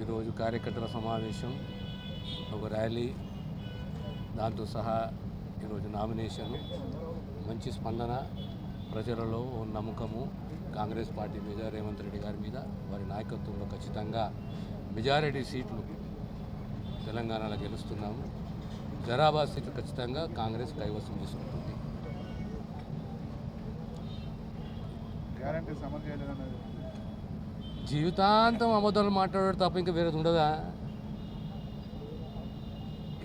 ఈరోజు కార్యకర్తల సమావేశం ఒక ర్యాలీ దాంతో సహా ఈరోజు నామినేషన్ మంచి స్పందన ప్రజలలో ఓ నమ్మకము కాంగ్రెస్ పార్టీ మీద రేవంత్ రెడ్డి గారి మీద వారి నాయకత్వంలో ఖచ్చితంగా మెజారిటీ సీట్లు తెలంగాణలో గెలుస్తున్నాము. జరాబాద్ సీట్లు ఖచ్చితంగా కాంగ్రెస్ కైవసం చేసుకుంటుంది. జీవితాంతం అబద్ధాలు మాట్లాడాడు తప్ప ఇంకా వేరేది ఉండదా?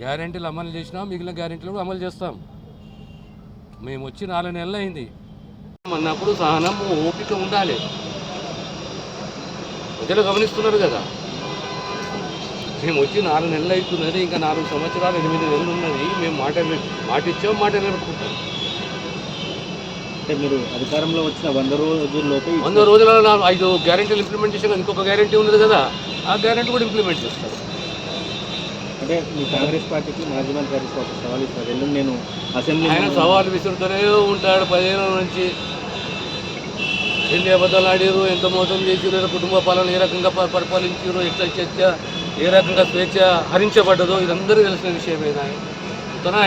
గ్యారెంటీలు అమలు చేసినా మిగిలిన గ్యారెంటీలు కూడా అమలు చేస్తాం. మేము వచ్చి నాలుగు నెలలు అయింది. అన్నప్పుడు సహనం ఓపిక ఉండాలి. ప్రజలు గమనిస్తున్నారు కదా. మేము వచ్చి నాలుగు నెలలు అవుతున్నది ఇంకా నాలుగు సంవత్సరాలు ఎనిమిది నెలలు ఉన్నది. మేము మాట మాట ఇచ్చాం మాట నిలబెట్టుకుంటాం. అంటే మీరు అధికారంలో వచ్చిన వంద రోజుల్లోపు ఈ- వంద రోజులలో ఐదు గ్యారెంటీలు ఇంప్లిమెంట్ చేసాక ఇంకొక గ్యారెంటీ ఉన్నది కదా ఆ గ్యారెంటీ కూడా ఇంప్లిమెంట్ చేస్తారు. అంటే మీ కాంగ్రెస్ పార్టీకి మాజీ మంత్రి రావు ఒక సవాల్ ఇస్తారు ఎల్లుండి నేను అసెంబ్లీ ఆయన సవాలు విసురుతూనే ఉంటాడు పదిహేను నుంచి. ఎన్ని అబద్ధాలు ఆడారు ఎంత మోసం చేసారు కుటుంబ పాలన ఏ రకంగా పరిపాలించారు ఎట్లా చర్చ ఏ రకంగా స్వేచ్ఛ హరించబడ్డదో ఇదందరూ తెలిసిన విషయమేనా అంతనా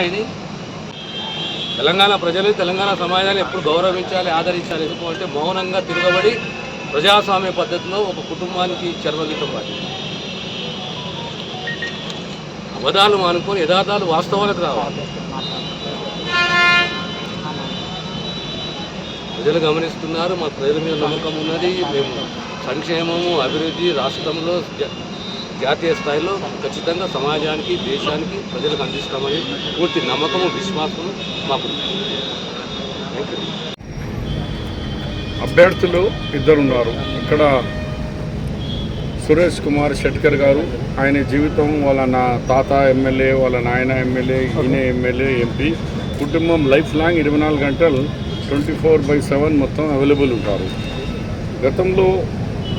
తెలంగాణ ప్రజలు తెలంగాణ సమాజాన్ని ఎప్పుడు గౌరవించాలి ఆదరించాలి ఎందుకంటే మౌనంగా తిరగబడి ప్రజాస్వామ్య పద్ధతిలో ఒక కుటుంబానికి చర్మగీతం పాటి అబద్ధాలు మానుకొని యథార్థాలు వాస్తవాలకు రావాలి. ప్రజలు గమనిస్తున్నారు మా ప్రజల మీద నమ్మకం ఉన్నది మేము సంక్షేమము అభివృద్ధి రాష్ట్రంలో జాతీయ స్థాయిలో ఖచ్చితంగా సమాజానికి దేశానికి ప్రజలకు అందిస్తామని పూర్తి నమ్మకము విశ్వాసము మాకు అభ్యర్థులు ఇద్దరున్నారు. ఇక్కడ సురేష్ కుమార్ షెట్కర్ గారు ఆయన జీవితం వాళ్ళ నా తాత ఎమ్మెల్యే వాళ్ళ నాయన ఎమ్మెల్యే ఈయన ఎమ్మెల్యే ఎంపీ. కుటుంబం లైఫ్ లాంగ్ ఇరవై నాలుగు గంటలు ట్వంటీ ఫోర్ బై సెవెన్ మొత్తం అవైలబుల్ ఉంటారు. గతంలో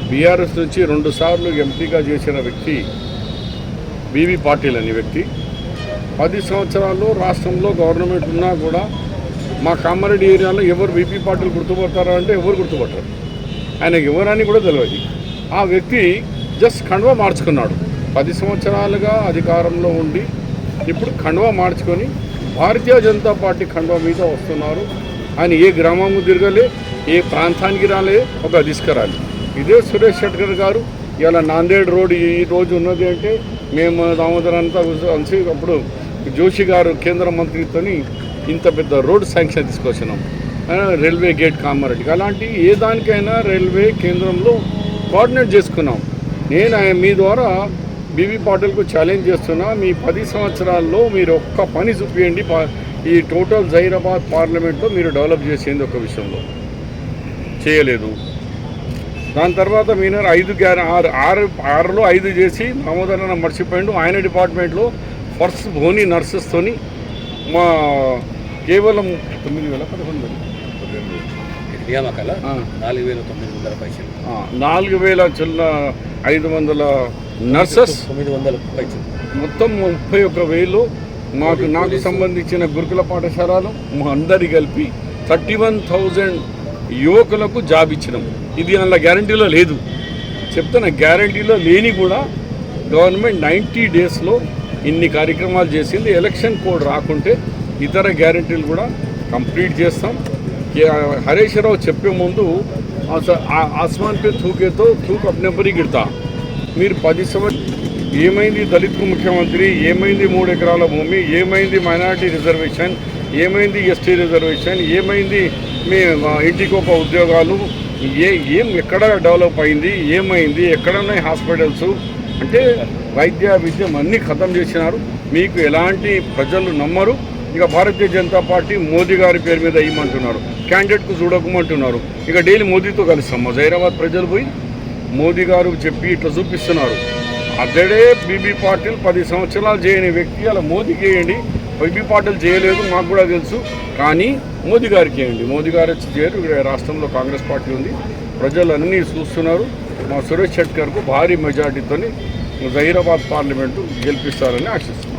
బీఆర్ఎస్ నుంచి రెండుసార్లు ఎంపీగా చేసిన వ్యక్తి బీవీ పాటిల్ అనే వ్యక్తి. పది సంవత్సరాల్లో రాష్ట్రంలో గవర్నమెంట్ ఉన్నా కూడా మా కామారెడ్డి ఏరియాలో ఎవరు బీపీ పార్టీలు గుర్తుపడతారా అంటే ఎవరు గుర్తుపడతారు? ఆయన ఎవరని కూడా తెలియదు ఆ వ్యక్తి జస్ట్ కండువ మార్చుకున్నాడు. పది సంవత్సరాలుగా అధికారంలో ఉండి ఇప్పుడు కండువ మార్చుకొని భారతీయ జనతా పార్టీ కండువ మీద వస్తున్నారు. ఆయన ఏ గ్రామము తిరగలే ఏ ప్రాంతానికి రాలే ఒక తీసుకురాలి ఇదే సురేష్ షెట్కర్ గారు. ఇలా నాందేడ్ రోడ్ ఈ రోజు ఉన్నది అంటే మేము దామోదర్ అంతా కలిసి అప్పుడు జోషి గారు కేంద్ర మంత్రితోని ఇంత పెద్ద రోడ్ శాంక్షన్ తీసుకొచ్చినాం. రైల్వే గేట్ కామారెడ్డికి. అలాంటి ఏ దానికైనా రైల్వే కేంద్రంలో కోఆర్డినేట్ చేసుకున్నాం. నేను ఆయన మీ ద్వారా బీబీ పాటిల్కు ఛాలెంజ్ చేస్తున్నా. మీ పది సంవత్సరాల్లో మీరు ఒక్క పని చూపించండి ఈ టోటల్ జైరాబాద్ పార్లమెంట్లో మీరు డెవలప్ చేసేది ఒక విషయంలో. చేయలేదు. దాని తర్వాత మీరు ఐదు గ్యార ఆరు ఆరు ఆరులో ఐదు చేసి దామోదరన్న మర్చిపోయిండు. ఆయన డిపార్ట్మెంట్లో ఫస్ట్ ధోని నర్సెస్తోని మా కేవలం తొమ్మిది వేల పదకొండు వేలు. నియామకాల ఆ. నాలుగు వేల తొమ్మిది వందల పైసలు. నాలుగు వేల చిల్ల ఐదు వందల నర్సెస్. తొమ్మిది వందల పైసలు. మొత్తం ముప్పై ఒక్క వేలు మాకు నాకు సంబంధించిన గురుకుల పాఠశాలలు మా అందరి కలిపి థర్టీ వన్ థౌజండ్ యువకులకు జాబ్ ఇచ్చినాం. ఇది అందులో గ్యారంటీలో లేదు. చెప్తున్న గ్యారంటీలో లేని కూడా గవర్నమెంట్ నైంటీ డేస్లో ఇన్ని కార్యక్రమాలు చేసింది. ఎలక్షన్ కోడ్ రాకుంటే ఇతర గ్యారంటీలు కూడా కంప్లీట్ చేస్తాం. హరీష్ రావు చెప్పే ముందు ఆస్మాన్ పే తూకేతో తూక్ అప్నెంబరీ గిడతా. మీరు పది సంవత్సరం ఏమైంది దళిత్ ముఖ్యమంత్రి? ఏమైంది మూడు ఎకరాల భూమి? ఏమైంది మైనారిటీ రిజర్వేషన్? ఏమైంది ఎస్టీ రిజర్వేషన్? ఏమైంది మీ ఇంటికి ఒక ఉద్యోగాలు ఏ ఏం ఎక్కడ డెవలప్ అయింది ఏమైంది ఎక్కడ ఉన్నాయి హాస్పిటల్స్? అంటే వైద్య విద్యం అన్నీ ఖతం చేసినారు. మీకు ఎలాంటి ప్రజలు నమ్మరు. ఇక భారతీయ జనతా పార్టీ మోదీ గారి పేరు మీద ఇవ్వమంటున్నారు క్యాండిడేట్కు చూడకమంటున్నారు. ఇక డైలీ మోదీతో కలుస్తాం. మా జైరాబాద్ ప్రజలు పోయి మోదీ గారు చెప్పి ఇట్లా చూపిస్తున్నారు. అతడే బీబీ పాటిల్ పది సంవత్సరాలు చేయని వ్యక్తి అలా మోదీకి చేయండి బీబీ పాటిల్ చేయలేదు మాకు కూడా తెలుసు. కానీ మోదీ గారికి అండి. మోదీ గారు చేయరు రాష్ట్రంలో కాంగ్రెస్ పార్టీ ఉంది. ప్రజలు అన్నీ చూస్తున్నారు. మా సురేష్ షెట్కర్కు భారీ మెజార్టీతో జహీరాబాద్ పార్లమెంటు గెలిపిస్తారని ఆశిస్తున్నాను